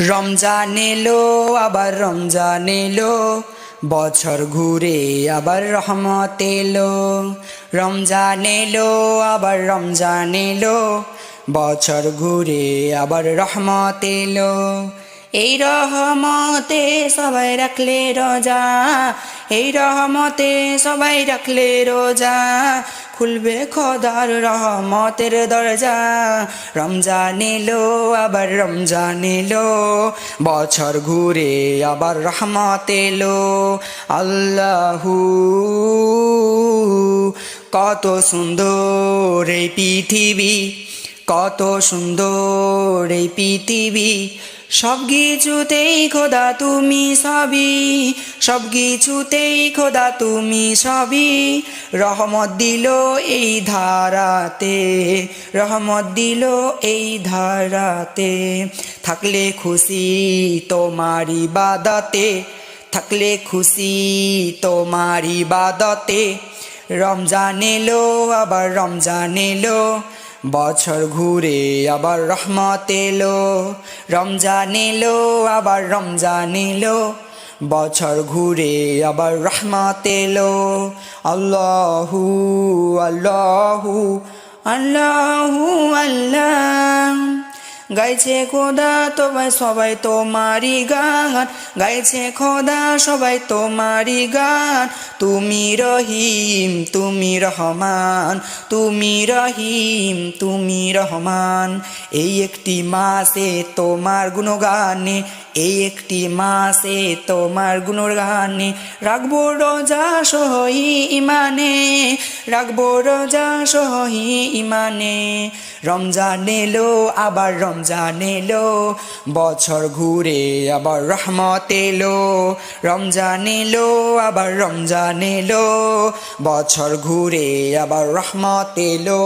রমজান এলো, আবার রমজান এলো। বছর ঘুরে আবার রহমত এলো। রমজান এলো, আবার রমজান এলো। বছর ঘুরে আবার রহমত এলো। এই রহমতে সবাই রাখলে রোজা। এই রহমতে সবাই রাখলে রোজা। খুলবে খদার রহমতের দরজা। রমজান এলো, আবার রমজান এলো। বছর ঘুরে আবার রহমত এলো। আল্লাহু কত সুন্দর এই পৃথিবী। কত সুন্দর এই পৃথিবী। সব কিছুতেই খোদা তুমি সবই। সব কিছুতেই খোদা তুমি সবই। রহমত দিল এই ধারাতে। রহমত দিল এই ধারাতে। থাকলে খুশি তোমার ইবাদতে থাকলে খুশি তোমার ইবাদতে রমজান এলো, আবার রমজান এলো। বছর ঘুরে আবার রহমত এলো, রমজান এলো, আবার রমজান এলো। বছর ঘুরে আবার রহমত এলো, আল্লাহু আল্লাহু আল্লাহু, আল্লাহ। গাইছে খোদা, তোমায় সবাই তোমারই গান। গাইছে খোদা, সবাই তোমারই গান। তুমি রহিম তুমি রহমান তুমি রহিম তুমি রহমান। এই একটি মাসে তোমার গুণগানে এই একটি মাসে তোমার গুণগানে রাখব রোজা সহি ইমানে, রাখব রোজা সহি ইমানে। রমজান এলো, আবার রমজান এলো, বছর ঘুরে আবার রহমত এলো। রমজান এলো, আবার রমজান এলো, বছর ঘুরে আবার রহমত এলো।